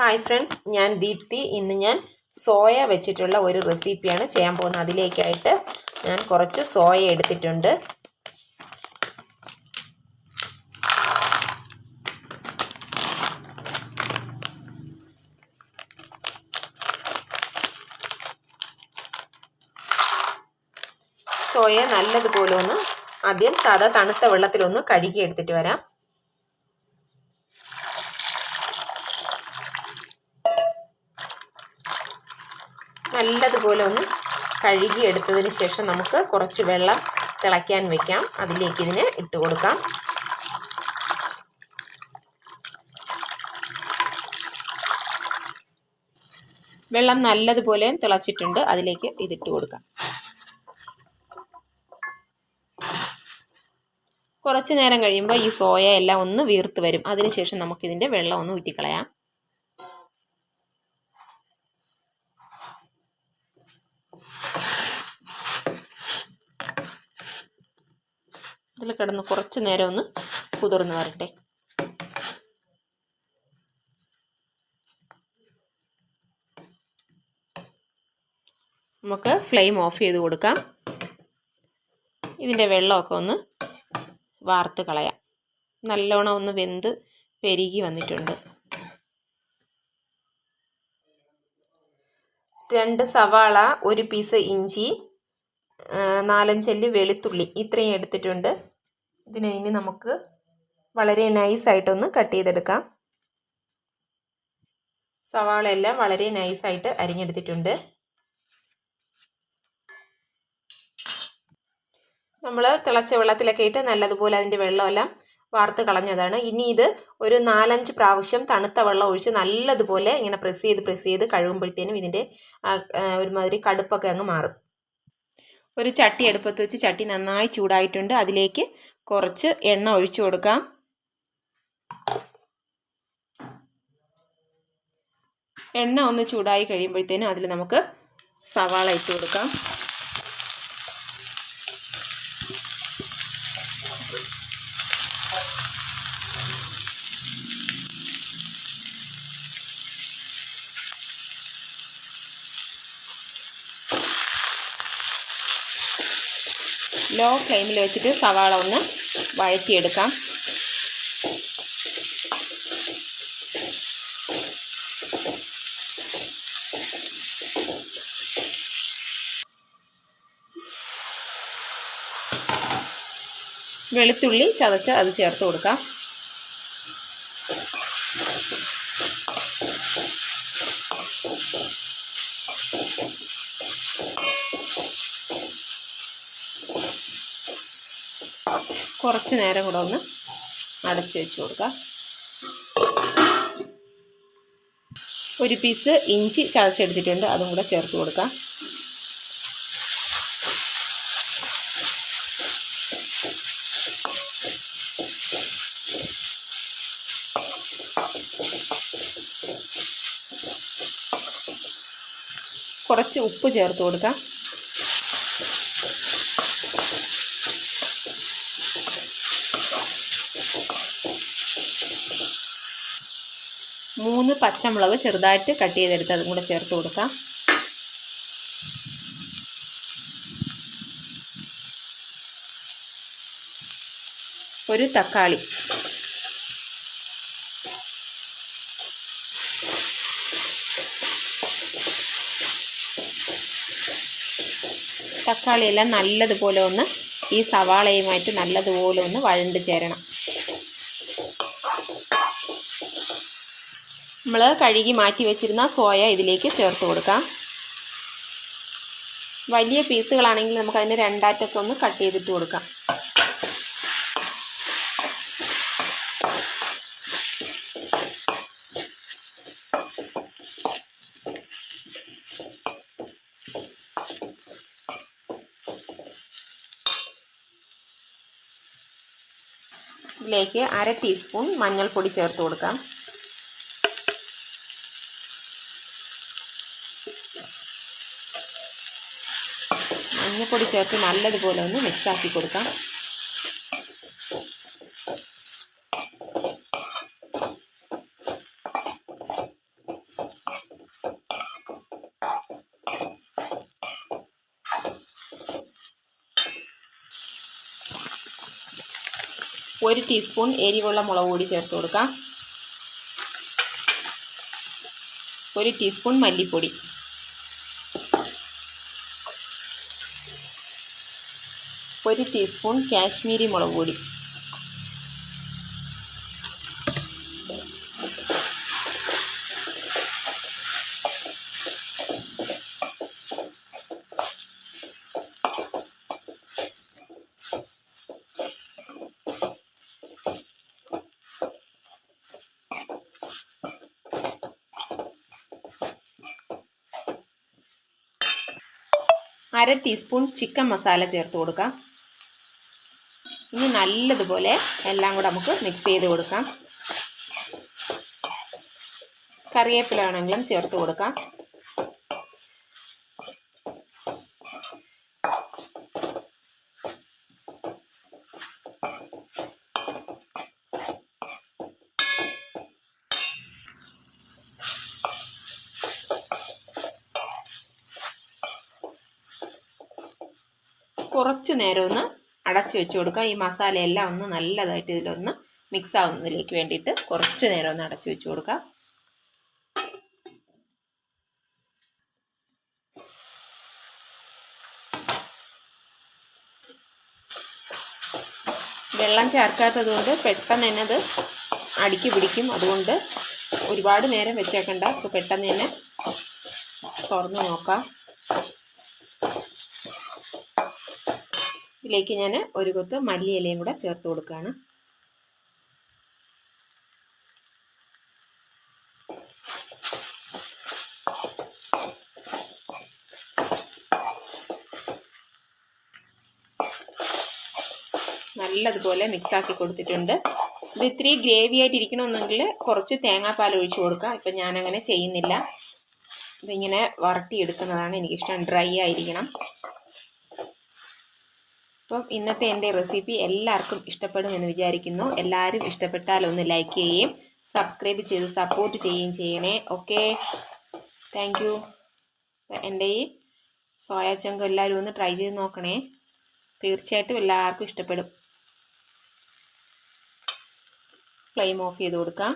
Hi friends ഞാൻ ദീപ്തി. ഇന്ന് ഞാൻ സോയ വെച്ചിട്ടുള്ള ഒരു റെസിപ്പിയാണ് ചെയ്യാൻ പോകുന്നത്. അതിലേക്കായിട്ട് ഞാൻ കുറച്ച് സോയ എടുത്തിട്ടുണ്ട്. സോയ നല്ലതുപോലെ ഒന്ന് ആദ്യം സാധാ തണുത്ത വെള്ളത്തിലൊന്ന് കഴുകി എടുത്തിട്ട് വരാം. നല്ലതുപോലെ ഒന്ന് കഴുകി എടുത്തതിന് ശേഷം നമുക്ക് കുറച്ച് വെള്ളം തിളയ്ക്കാൻ വെക്കാം. അതിലേക്ക് ഇതിനെ ഇട്ട് കൊടുക്കാം. വെള്ളം നല്ലതുപോലെ തിളച്ചിട്ടുണ്ട്. അതിലേക്ക് ഇതിട്ട് കൊടുക്കാം. കുറച്ച് നേരം കഴിയുമ്പോൾ ഈ സോയ എല്ലാം ഒന്ന് വീർത്ത് വരും. അതിനുശേഷം നമുക്കിതിന്റെ വെള്ളം ഒന്ന് ഊറ്റിക്കളയാം. ഇതിൽ കിടന്ന് കുറച്ച് നേരം ഒന്ന് കുതിർന്ന് വരട്ടെ. നമുക്ക് ഫ്ലെയിം ഓഫ് ചെയ്ത് കൊടുക്കാം. ഇതിന്റെ വെള്ളമൊക്കെ ഒന്ന് വാർത്ത് കളയാം. നല്ലോണം ഒന്ന് വെന്ത് പെരുകി വന്നിട്ടുണ്ട്. രണ്ട് സവാള ഒരു പീസ് ഇഞ്ചി നാലഞ്ചല്ലി വെളുത്തുള്ളി ഇത്രയും എടുത്തിട്ടുണ്ട്. ഇതിനെ ഇനി നമുക്ക് വളരെ നൈസായിട്ടൊന്ന് കട്ട് ചെയ്തെടുക്കാം. സവാള എല്ലാം വളരെ നൈസായിട്ട് അരിഞ്ഞെടുത്തിട്ടുണ്ട്. നമ്മൾ തിളച്ച വെള്ളത്തിലൊക്കെ ഇട്ട് നല്ലതുപോലെ അതിന്റെ വെള്ളമെല്ലാം വാർത്ത് കളഞ്ഞതാണ്. ഇനി ഇത് ഒരു നാലഞ്ച് പ്രാവശ്യം തണുത്ത വെള്ളം ഒഴിച്ച് നല്ലതുപോലെ ഇങ്ങനെ പ്രസ് ചെയ്ത് പ്രസ് ചെയ്ത് കഴുകുമ്പോഴത്തേനും ഇതിന്റെ ഒരുമാതിരി കടുപ്പൊക്കെ അങ്ങ് മാറും. ഒരു ചട്ടി അടുപ്പത്ത് വെച്ച് ചട്ടി നന്നായി ചൂടായിട്ടുണ്ട്. അതിലേക്ക് കുറച്ച് എണ്ണ ഒഴിച്ചു കൊടുക്കാം. എണ്ണ ഒന്ന് ചൂടായി കഴിയുമ്പോഴത്തേനും അതിൽ നമുക്ക് സവാള ഇട്ട് കൊടുക്കാം. ലോ ഫ്ലെയിമിൽ വെച്ചിട്ട് സവാള ഒന്ന് വഴറ്റിയെടുക്കാം. വെളുത്തുള്ളി ചതച്ച് അത് ചേർത്ത് കൊടുക്കാം. കുറച്ച് നേരം കൂടെ ഒന്ന് അടച്ച് വെച്ച് കൊടുക്കാം. ഒരു പീസ് ഇഞ്ചി ചതച്ചെടുത്തിട്ടുണ്ട് അതും കൂടെ ചേർത്ത് കൊടുക്കാം. കുറച്ച് ഉപ്പ് ചേർത്ത് കൊടുക്കാം. മൂന്ന് പച്ചമുളക് ചെറുതായിട്ട് കട്ട് ചെയ്തെടുത്ത് അതും കൂടെ ചേർത്ത് കൊടുക്കാം. ഒരു തക്കാളി. തക്കാളിയെല്ലാം നല്ലതുപോലെ ഒന്ന് ഈ സവാളയുമായിട്ട് നല്ലതുപോലെ ഒന്ന് വഴണ്ട് ചേരണം. നമ്മൾ കഴുകി മാറ്റി വെച്ചിരുന്ന സോയ ഇതിലേക്ക് ചേർത്ത് കൊടുക്കാം. വലിയ പീസുകളാണെങ്കിൽ നമുക്ക് അതിന് രണ്ടാറ്റൊക്കെ ഒന്ന് കട്ട് ചെയ്തിട്ട് കൊടുക്കാം. ഇതിലേക്ക് അര ടീസ്പൂൺ മഞ്ഞൾപ്പൊടി ചേർത്ത് കൊടുക്കാം. മഞ്ഞൾപ്പൊടി ചേർത്ത് നല്ലതുപോലെ ഒന്ന് മിക്സാക്കി കൊടുക്കാം. ഒരു ടീസ്പൂൺ എരിവുള്ള മുളക് കൂടി ചേർത്ത് കൊടുക്കാം. ഒരു ടീസ്പൂൺ മല്ലിപ്പൊടി. ഒരു ടീസ്പൂൺ കാശ്മീരി മുളക് പൊടി. അര ടീസ്പൂൺ ചിക്കൻ മസാല ചേർത്ത് കൊടുക്കാം. ഇനി നല്ലതുപോലെ എല്ലാം കൂടെ നമുക്ക് മിക്സ് ചെയ്ത് കൊടുക്കാം. കറിവേപ്പില വേണമെങ്കിലും ചേർത്ത് കൊടുക്കാം. കുറച്ച് നേരം ഒന്ന് അടച്ചു വെച്ച് കൊടുക്കുക. ഈ മസാലയെല്ലാം ഒന്ന് നല്ലതായിട്ട് ഇതിലൊന്ന് മിക്സ് ആവുന്നതിലേക്ക് വേണ്ടിയിട്ട് കുറച്ച് നേരം ഒന്ന് അടച്ചു വെച്ച് കൊടുക്കുക. വെള്ളം ചേർക്കാത്തത് കൊണ്ട് പെട്ടെന്ന് തന്നെ അത് അടുക്കി പിടിക്കും. അതുകൊണ്ട് ഒരുപാട് നേരം വെച്ചേക്കണ്ട. അപ്പോൾ പെട്ടെന്ന് തന്നെ തുറന്ന് നോക്കാം. ഇതിലേക്ക് ഞാൻ ഒരു കൊത്ത് മല്ലിയിലയും കൂടെ ചേർത്ത് കൊടുക്കുകയാണ്. നല്ലതുപോലെ മിക്സാക്കി കൊടുത്തിട്ടുണ്ട്. ഇത് ഇത്തിരി ഗ്രേവി ആയിട്ട് ഇരിക്കണമെന്നെങ്കിൽ കുറച്ച് തേങ്ങാപ്പാൽ ഒഴിച്ച് കൊടുക്കുക. ഇപ്പം ഞാനങ്ങനെ ചെയ്യുന്നില്ല. ഇതിങ്ങനെ വരട്ടിയെടുക്കുന്നതാണ് എനിക്കിഷ്ടം. ഡ്രൈ ആയിരിക്കണം. അപ്പം ഇന്നത്തെ എന്റെ റെസിപ്പി എല്ലാവർക്കും ഇഷ്ടപ്പെടുമെന്ന് വിചാരിക്കുന്നു. എല്ലാവരും ഇഷ്ടപ്പെട്ടാൽ ഒന്ന് ലൈക്ക് ചെയ്യുകയും സബ്സ്ക്രൈബ് ചെയ്ത് സപ്പോർട്ട് ചെയ്യുകയും ചെയ്യണേ. ഓക്കെ താങ്ക് യു എന്റെ ഈ സോയ ചങ്ക് എല്ലാവരും ഒന്ന് ട്രൈ ചെയ്ത് നോക്കണേ. തീർച്ചയായിട്ടും എല്ലാവർക്കും ഇഷ്ടപ്പെടും. ഫ്ലെയിം ഓഫ് ചെയ്ത് കൊടുക്കാം.